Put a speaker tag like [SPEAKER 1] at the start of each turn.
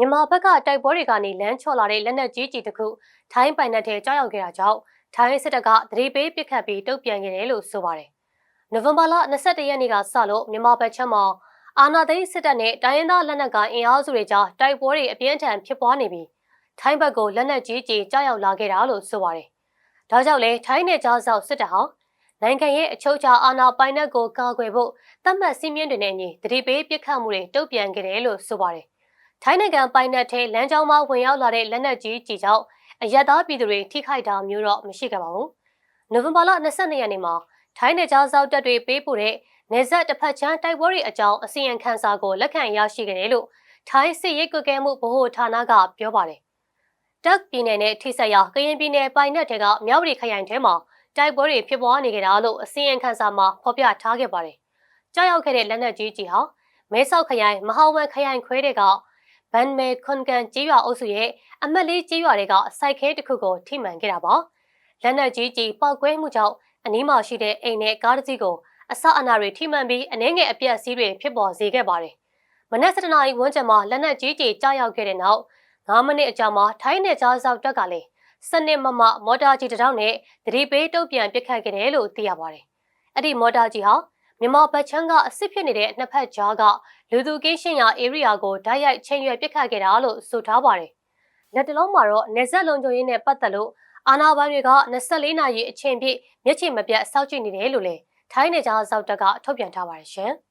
[SPEAKER 1] မြန်မာဘက်ကတိုက်ပွဲတွေကနေလမ်းချော်လာတဲ့လက်နက်ကြီးကြီးတစ်ခုထိုင်းပိုင်နက်ထဲကြားရောက်ခဲ့တာကြောင့်ထိုင်းစစ်တပ်ကသတိပေးပစ်ခတ်ပြီးတုံ့ပြန်ခဲ့တယ်လို့ဆိုပါတယ်။နိုဝင်ဘာလ22ရက်နေ့ကစလို့မြန်မာဘက်ချမ်းမှာအာနာသိန်းစစ်တပ်နဲ့တိုင်းရင်းသားလက်နက်ကိုင်အင်အားစုတွေကြားတိုက်ပွဲတွေအပြင်းအထန်ဖြစ်ပွားနေပြီးထိုင်းဘက်ကိုလက်နက်ကြီးကြီးကြားရောက်လာခဲ့တာလို့ဆိုပါတယ်။ဒါကြောင့်လဲထိုင်းနယ်ကြားဆောက်စစ်တပ်ဟာနိုင်ငံရဲ့အချုပ်အခြာအာဏာပိုင်တဲ့ကိုကာကွယ်ဖို့သတ်မှတ်စည်းမျဉ်းတွေနဲ့အညီတတိပေးပစ်ခတ်မှုတွေတုံ့ပြန်ခဲ့တယ်လို့ဆိုပါတယ်။ ထိုင်းနိုင်ငံပိုင်တဲ့ထဲလမ်းကြောင်းမှာဝင်ရောက်လာတဲ့လက်နက်ကြီးကြီးကြောင့်အရက်သားပြည်သူတွေထိခိုက်တာမျိုးတော့မရှိခဲ့ပါဘူး။နိုဝင်ဘာလ22ရက်နေ့မှာထိုင်းနယ်ကြားဆောက်တပ်တွေပေးပို့တဲ့နေဆက်တစ်ဖက်ချမ်းတိုက်ပွဲတွေအကြောင်းအစီရင်ခံစာကိုလက်ခံရရှိခဲ့တယ်လို့ထိုင်းစစ်ရေးကွက်ကဲမှုဗဟိုဌာနကပြောပါတယ်။တက်ပြည်နယ်နဲ့ထိစပ်ရာကရင်ပြည်နယ်ပိုင်နက်ထဲကမြောက်ပြည်ခရိုင်ထဲမှာတိုက်ပွဲတွေဖြစ်ပွားနေကြတာလို့အစီရင်ခံစာမှာဖော်ပြထားခဲ့ပါတယ်။ကြောက်ရောက်ခဲ့တဲ့လက်နက်ကြီးကြီးဟာမဲဆောက်ခရိုင်မဟာဝန်ခရိုင်ခွဲတွေက ဘန်မဲခွန်ကန်ကြီးရွာအုပ်စုရဲ့အမက်လေးကြီးရွာတွေကအစိုက်ခဲတစ်ခုကိုထိမှန်ခဲ့တာပါ။လက်နက်ကြီးကြီးပောက်ကွဲမှုကြောင့်အနီးမှာရှိတဲ့အိမ်နဲ့ကားတစ်စီးကိုအစအနာတွေထိမှန်ပြီးအနှဲငယ်အပြက်စီးတွေဖြစ်ပေါ်စေခဲ့ပါတယ်။မနက်7:00နာရီဝန်းကျင်မှာလက်နက်ကြီးကြီးကြားရောက်ခဲ့တဲ့နောက်9မိနစ်အကြာမှာထိုင်းနယ်ကြားစောက်တက်ကလည်းစနစ်မမမော်တာကြီးတစ်ထောင်နဲ့သတိပေးတုံ့ပြန်ပစ်ခတ်ခဲ့တယ်လို့သိရပါတယ်။အဲ့ဒီမော်တာကြီးဟာ မြန်မာဘက်ချမ်းကအစ်စ်ဖြစ်နေတဲ့နှစ်ဖက်ကြားကလူသူကိရှင်းရာ area ကိုဓာတ်ရိုက်ချိန်ရွယ်ပစ်ခတ်ခဲ့တာလို့ဆိုထားပါတယ်။လက်တလုံးမှာတော့နေဆက်လုံခြုံရေးနဲ့ပတ်သက်လို့အာနာဘိုင်းတွေက24နာရီအချိန်ပြည့်မျက်ခြေမပြတ်စောင့်ကြည့်နေတယ်လို့လည်းထိုင်းနေကြားစောက်တက်ကထုတ်ပြန်ထားပါတယ်ရှင်။